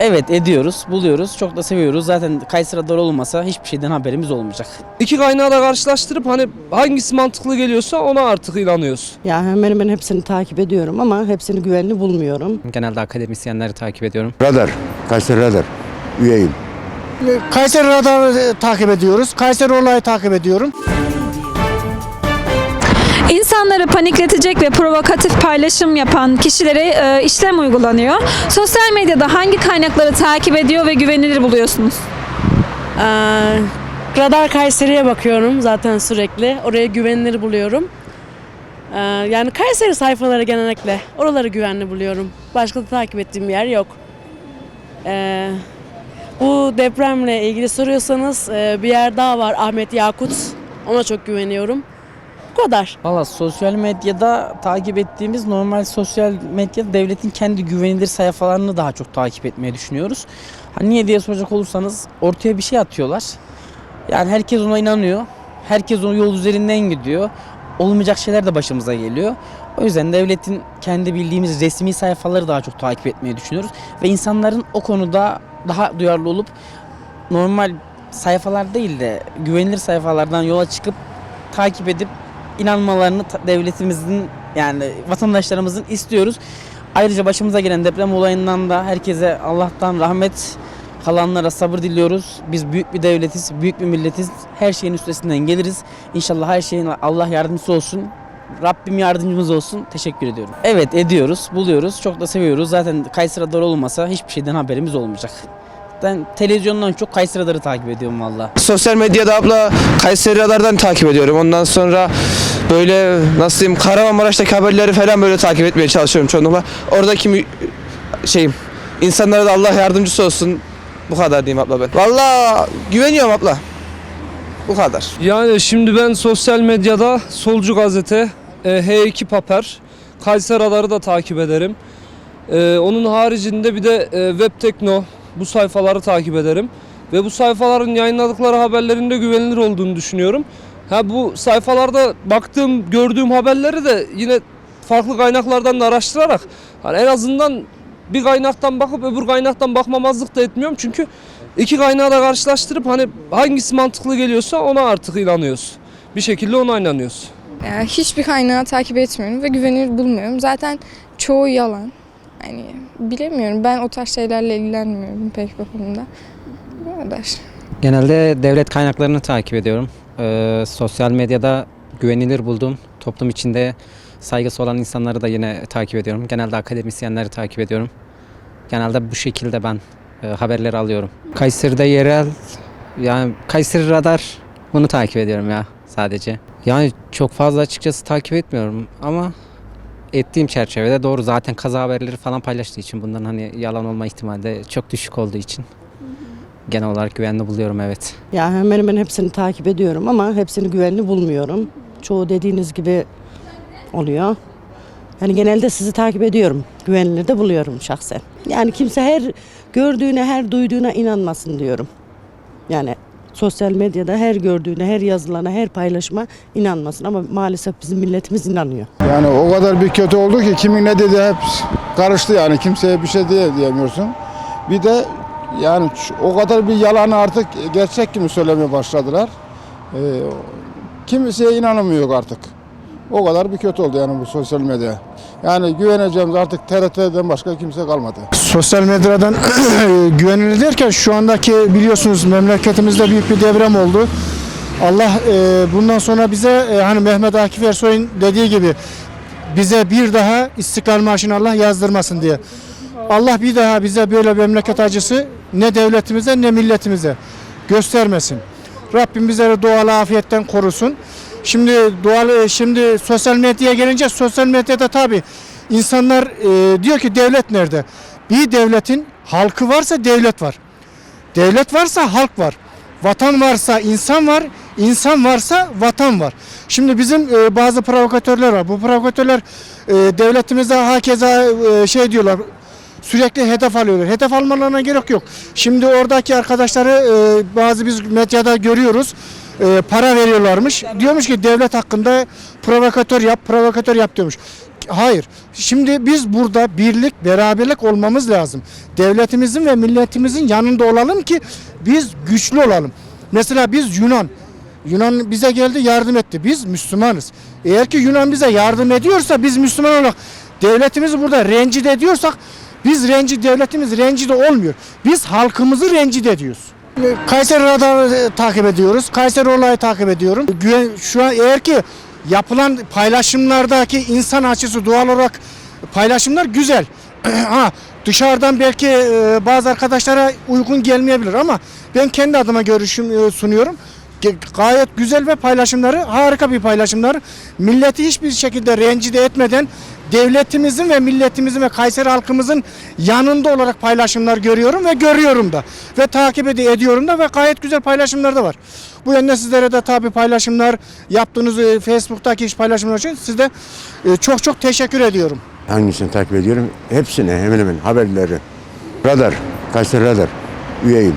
Evet ediyoruz, buluyoruz. Çok da seviyoruz. Zaten Kayseri Radar olmasa hiçbir şeyden haberimiz olmayacak. İki kaynağı da karşılaştırıp hani hangisi mantıklı geliyorsa ona artık inanıyoruz. Ya hemen hemen hepsini takip ediyorum ama hepsini güvenli bulmuyorum. Genelde akademisyenleri takip ediyorum. Radar, Kayseri Radar üyeyim. Kayseri Radar'ı takip ediyoruz. Kayseri Olay'ı takip ediyorum. İnsanları panikletecek ve provokatif paylaşım yapan kişilere e, işlem uygulanıyor. Sosyal medyada hangi kaynakları takip ediyor ve güvenilir buluyorsunuz? Ee, Radar Kayseri'ye bakıyorum zaten sürekli. Oraya güvenilir buluyorum. Ee, yani Kayseri sayfaları genellikle. Oraları güvenli buluyorum. Başka da takip ettiğim yer yok. Ee, bu depremle ilgili soruyorsanız e, bir yer daha var Ahmet Yakut. Ona çok güveniyorum. Bu kadar. Valla sosyal medyada takip ettiğimiz normal sosyal medyada devletin kendi güvenilir sayfalarını daha çok takip etmeyi düşünüyoruz. Hani niye diye soracak olursanız ortaya bir şey atıyorlar. Yani herkes ona inanıyor. Herkes o yol üzerinden gidiyor. Olmayacak şeyler de başımıza geliyor. O yüzden devletin kendi bildiğimiz resmi sayfaları daha çok takip etmeyi düşünüyoruz. Ve insanların o konuda daha duyarlı olup normal sayfalar değil de güvenilir sayfalardan yola çıkıp takip edip inanmalarını devletimizin yani vatandaşlarımızın istiyoruz. Ayrıca başımıza gelen deprem olayından da herkese Allah'tan rahmet kalanlara sabır diliyoruz. Biz büyük bir devletiz, büyük bir milletiz. Her şeyin üstesinden geliriz. İnşallah her şeyin Allah yardımcısı olsun. Rabbim yardımcımız olsun. Teşekkür ediyorum. Evet ediyoruz, buluyoruz. Çok da seviyoruz. Zaten Kayseri olmasa hiçbir şeyden haberimiz olmayacak. Ben televizyondan çok Kayseri Radar'ı takip ediyorum valla. Sosyal medyada abla Kayseri Radar'dan takip ediyorum. Ondan sonra böyle nasıl diyeyim Kahramanmaraş'taki haberleri falan böyle takip etmeye çalışıyorum çoğunlukla. Oradaki şeyim insanlara da Allah yardımcısı olsun. Bu kadar diyeyim abla ben. Valla güveniyorum abla. Bu kadar. Yani şimdi ben sosyal medyada Solcu Gazete, e, H2 Paper, Kayseri Radar'ı da takip ederim. E, onun haricinde bir de e, Web Tekno bu sayfaları takip ederim. Ve bu sayfaların yayınladıkları haberlerin de güvenilir olduğunu düşünüyorum. Ha bu sayfalarda baktığım, gördüğüm haberleri de yine farklı kaynaklardan da araştırarak hani en azından bir kaynaktan bakıp öbür kaynaktan bakmamazlık da etmiyorum. Çünkü iki kaynağı da karşılaştırıp hani hangisi mantıklı geliyorsa ona artık inanıyoruz. Bir şekilde ona inanıyoruz. Yani hiçbir kaynağı takip etmiyorum ve güvenilir bulmuyorum. Zaten çoğu yalan. Yani bilemiyorum. Ben o tarz şeylerle ilgilenmiyorum pek bu. Bu kadar. Genelde devlet kaynaklarını takip ediyorum. Ee, sosyal medyada güvenilir bulduğum toplum içinde saygısı olan insanları da yine takip ediyorum. Genelde akademisyenleri takip ediyorum. Genelde bu şekilde ben e, haberleri alıyorum. Kayseri'de yerel yani Kayseri Radar bunu takip ediyorum ya sadece. Yani çok fazla açıkçası takip etmiyorum ama ettiğim çerçevede doğru zaten kaza haberleri falan paylaştığı için bundan hani yalan olma ihtimali de çok düşük olduğu için genel olarak güvenli buluyorum evet. Ya hemen hemen hepsini takip ediyorum ama hepsini güvenli bulmuyorum. Çoğu dediğiniz gibi oluyor. Yani genelde sizi takip ediyorum. Güvenilir de buluyorum şahsen. Yani kimse her gördüğüne, her duyduğuna inanmasın diyorum. Yani sosyal medyada her gördüğüne, her yazılana, her paylaşıma inanmasın ama maalesef bizim milletimiz inanıyor. Yani o kadar bir kötü oldu ki kimin ne dediği hep karıştı yani kimseye bir şey diye diyemiyorsun. Bir de yani o kadar bir yalanı artık gerçek gibi söylemeye başladılar. Ee, kimseye inanamıyor artık. O kadar bir kötü oldu yani bu sosyal medya. Yani güveneceğimiz artık TRT'den başka kimse kalmadı. Sosyal medyadan güvenilir derken şu andaki biliyorsunuz memleketimizde büyük bir deprem oldu. Allah e, bundan sonra bize e, hani Mehmet Akif Ersoy'un dediği gibi bize bir daha İstiklal Marşı'nı Allah yazdırmasın diye. Allah bir daha bize böyle memleket acısı ne devletimize ne milletimize göstermesin. Rabbim bizleri doğal afiyetten korusun. Şimdi doğal şimdi sosyal medyaya gelince sosyal medyada tabi insanlar e, diyor ki devlet nerede? Bir devletin halkı varsa devlet var. Devlet varsa halk var. Vatan varsa insan var. insan varsa vatan var. Şimdi bizim e, bazı provokatörler var. Bu provokatörler e, devletimize hakeza e, şey diyorlar. Sürekli hedef alıyorlar. Hedef almalarına gerek yok. Şimdi oradaki arkadaşları e, bazı biz medyada görüyoruz. E, para veriyorlarmış. Diyormuş ki devlet hakkında provokatör yap, provokatör yap diyormuş. Hayır. Şimdi biz burada birlik, beraberlik olmamız lazım. Devletimizin ve milletimizin yanında olalım ki biz güçlü olalım. Mesela biz Yunan, Yunan bize geldi yardım etti. Biz Müslümanız. Eğer ki Yunan bize yardım ediyorsa biz Müslüman olarak devletimizi burada rencide ediyorsak biz rencide devletimiz rencide olmuyor. Biz halkımızı rencide ediyoruz. Kayseri Radar'ı e, takip ediyoruz. Kayseri olayı takip ediyorum. Güven, şu an eğer ki yapılan paylaşımlardaki insan açısı doğal olarak paylaşımlar güzel. ha, dışarıdan belki e, bazı arkadaşlara uygun gelmeyebilir ama ben kendi adıma görüşüm e, sunuyorum. Gayet güzel ve paylaşımları harika bir paylaşımlar. Milleti hiçbir şekilde rencide etmeden devletimizin ve milletimizin ve Kayseri halkımızın yanında olarak paylaşımlar görüyorum ve görüyorum da. Ve takip ed- ediyorum da ve gayet güzel paylaşımlar da var. Bu yönde sizlere de tabi paylaşımlar yaptığınız e, Facebook'taki iş paylaşımlar için size e, çok çok teşekkür ediyorum. Hangisini takip ediyorum? Hepsine hemen hemen haberleri. Radar, Kayseri Radar üyeyim.